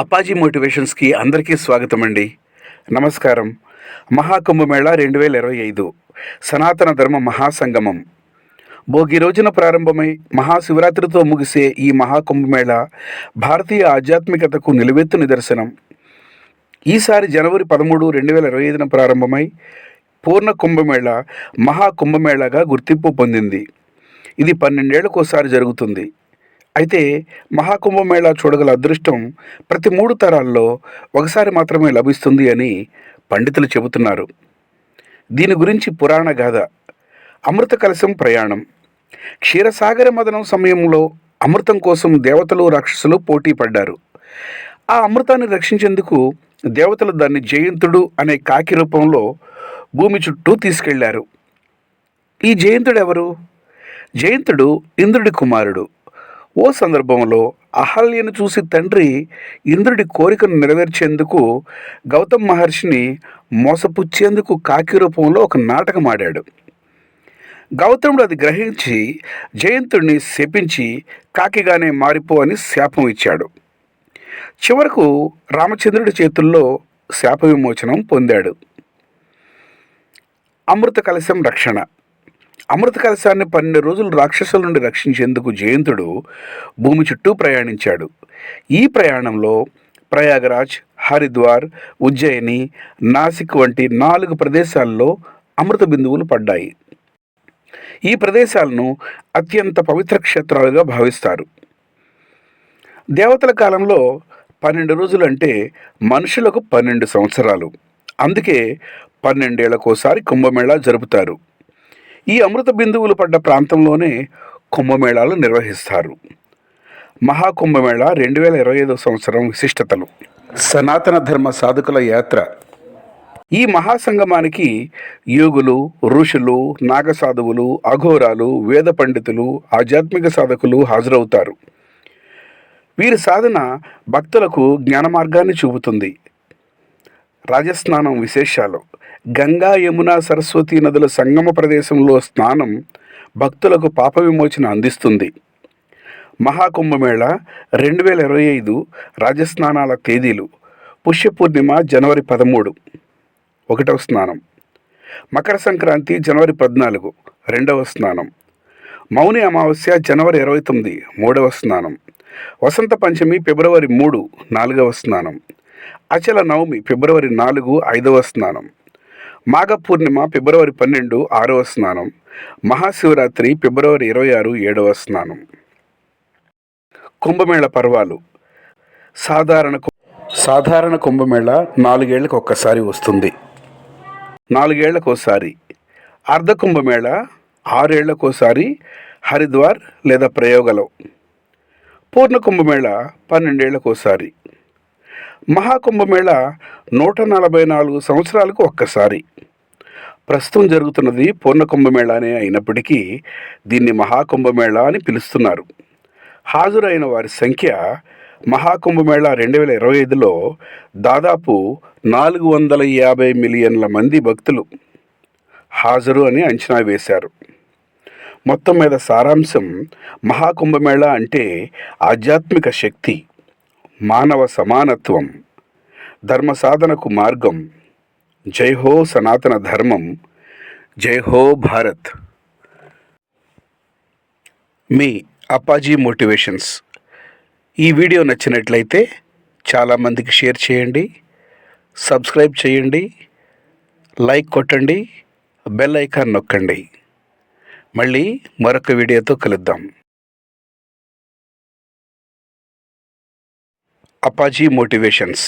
అపాజీ మోటివేషన్స్కి అందరికీ స్వాగతం అండి నమస్కారం. మహాకుంభమేళ రెండు వేల ఇరవై ఐదు. సనాతన ధర్మ మహాసంగమం. భోగి రోజున ప్రారంభమై మహాశివరాత్రితో ముగిసే ఈ మహాకుంభమేళ భారతీయ ఆధ్యాత్మికతకు నిలువెత్తు నిదర్శనం. ఈసారి జనవరి పదమూడు రెండు వేల ఇరవై ఐదున ప్రారంభమై పూర్ణ కుంభమేళ మహాకుంభమేళగా గుర్తింపు పొందింది. ఇది పన్నెండేళ్ళకోసారి జరుగుతుంది. అయితే మహాకుంభమేళా చూడగల అదృష్టం ప్రతి మూడు తరాల్లో ఒకసారి మాత్రమే లభిస్తుంది అని పండితులు చెబుతున్నారు. దీని గురించి పురాణ గాథ అమృత కలశం ప్రయాణం క్షీరసాగర మదనం సమయంలో అమృతం కోసం దేవతలు రాక్షసులు పోటీ పడ్డారు. ఆ అమృతాన్ని రక్షించేందుకు దేవతలు దాన్ని జయంతుడు అనే కాకి రూపంలో భూమి చుట్టూ తీసుకెళ్ళారు. ఈ జయంతుడు ఎవరు జయంతుడు ఇంద్రుడి కుమారుడు. ఓ సందర్భంలో అహల్యను చూసి తండ్రి ఇంద్రుడి కోరికను నెరవేర్చేందుకు గౌతమ్ మహర్షిని మోసపుచ్చేందుకు కాకి రూపంలో ఒక నాటకం ఆడాడు. గౌతముడు అది గ్రహించి జయంతుడిని శపించి కాకిగానే మారిపో అని శాపం ఇచ్చాడు. చివరకు రామచంద్రుడి చేతుల్లో శాప విమోచనం పొందాడు. అమృత కలశం రక్షణ అమృత కలశాన్ని పన్నెండు రోజులు రాక్షసుల నుండి రక్షించేందుకు జయంతుడు భూమి చుట్టూ ప్రయాణించాడు. ఈ ప్రయాణంలో ప్రయాగరాజ్ హరిద్వార్ ఉజ్జయిని నాసిక్ వంటి నాలుగు ప్రదేశాల్లో అమృత బిందువులు పడ్డాయి. ఈ ప్రదేశాలను అత్యంత పవిత్ర క్షేత్రాలుగా భావిస్తారు. దేవతల కాలంలో పన్నెండు రోజులు అంటే మనుషులకు పన్నెండు సంవత్సరాలు. అందుకే పన్నెండేళ్ళకోసారి కుంభమేళా జరుపుతారు. ఈ అమృత బిందువులు పడ్డ ప్రాంతంలోనే కుంభమేళాలు నిర్వహిస్తారు. మహాకుంభమేళ రెండు వేల ఇరవై ఐదో సంవత్సరం విశిష్టతలు. సనాతన ధర్మ సాధకుల యాత్ర. ఈ మహాసంగమానికి యోగులు ఋషులు నాగసాధువులు అఘోరాలు వేద పండితులు ఆధ్యాత్మిక సాధకులు హాజరవుతారు. వీరి సాధన భక్తులకు జ్ఞాన మార్గాన్ని చూపుతుంది. రాజస్నానం విశేషాలు. గంగా యమున సరస్వతి నదుల సంగమ ప్రదేశంలో స్నానం భక్తులకు పాప విమోచన అందిస్తుంది. మహాకుంభమేళ రెండు వేల ఇరవై ఐదు రాజస్నానాల తేదీలు పుష్య పూర్ణిమ జనవరి పదమూడు ఒకటవ స్నానం. మకర సంక్రాంతి జనవరి పద్నాలుగు రెండవ స్నానం. మౌని అమావాస్య జనవరి ఇరవై తొమ్మిది మూడవ స్నానం. వసంత పంచమి ఫిబ్రవరి మూడు నాలుగవ స్నానం. అచల నవమి ఫిబ్రవరి నాలుగు ఐదవ స్నానం. మాఘ పూర్ణిమ ఫిబ్రవరి పన్నెండు ఆరవ స్నానం మహాశివరాత్రి ఫిబ్రవరి ఇరవై ఆరు ఏడవ స్నానం. కుంభమేళ పర్వాలు. సాధారణ సాధారణ కుంభమేళ నాలుగేళ్ళకు ఒక్కసారి వస్తుంది. నాలుగేళ్ళకోసారి. అర్ధ కుంభమేళ ఆరేళ్ళకోసారి హరిద్వార్ లేదా ప్రయోగలో. పూర్ణ కుంభమేళ పన్నెండేళ్ళకోసారి. మహాకుంభమేళ నూట నలభై నాలుగు సంవత్సరాలకు ఒక్కసారి. ప్రస్తుతం జరుగుతున్నది పూర్ణకుంభమేళానే అయినప్పటికీ దీన్ని మహాకుంభమేళ అని పిలుస్తున్నారు. హాజరైన వారి సంఖ్య మహాకుంభమేళ రెండు వేల ఇరవై ఐదులో దాదాపు నాలుగు వందల యాభై మిలియన్ల మంది భక్తులు హాజరు అని అంచనా వేశారు. మొత్తం మీద సారాంశం మహాకుంభమేళ అంటే ఆధ్యాత్మిక శక్తి. మానవ సమానత్వం ధర్మ సాధనకు మార్గం జై హో సనాతన ధర్మం జై హో భారత్. మీ అప్పాజీ మోటివేషన్స్. ఈ వీడియో నచ్చినట్లయితే చాలామందికి షేర్ చేయండి సబ్స్క్రైబ్ చేయండి లైక్ కొట్టండి బెల్ ఐకాన్ నొక్కండి. మళ్ళీ మరొక వీడియోతో కలుద్దాం. అప్పాజీ మోటివేషన్స్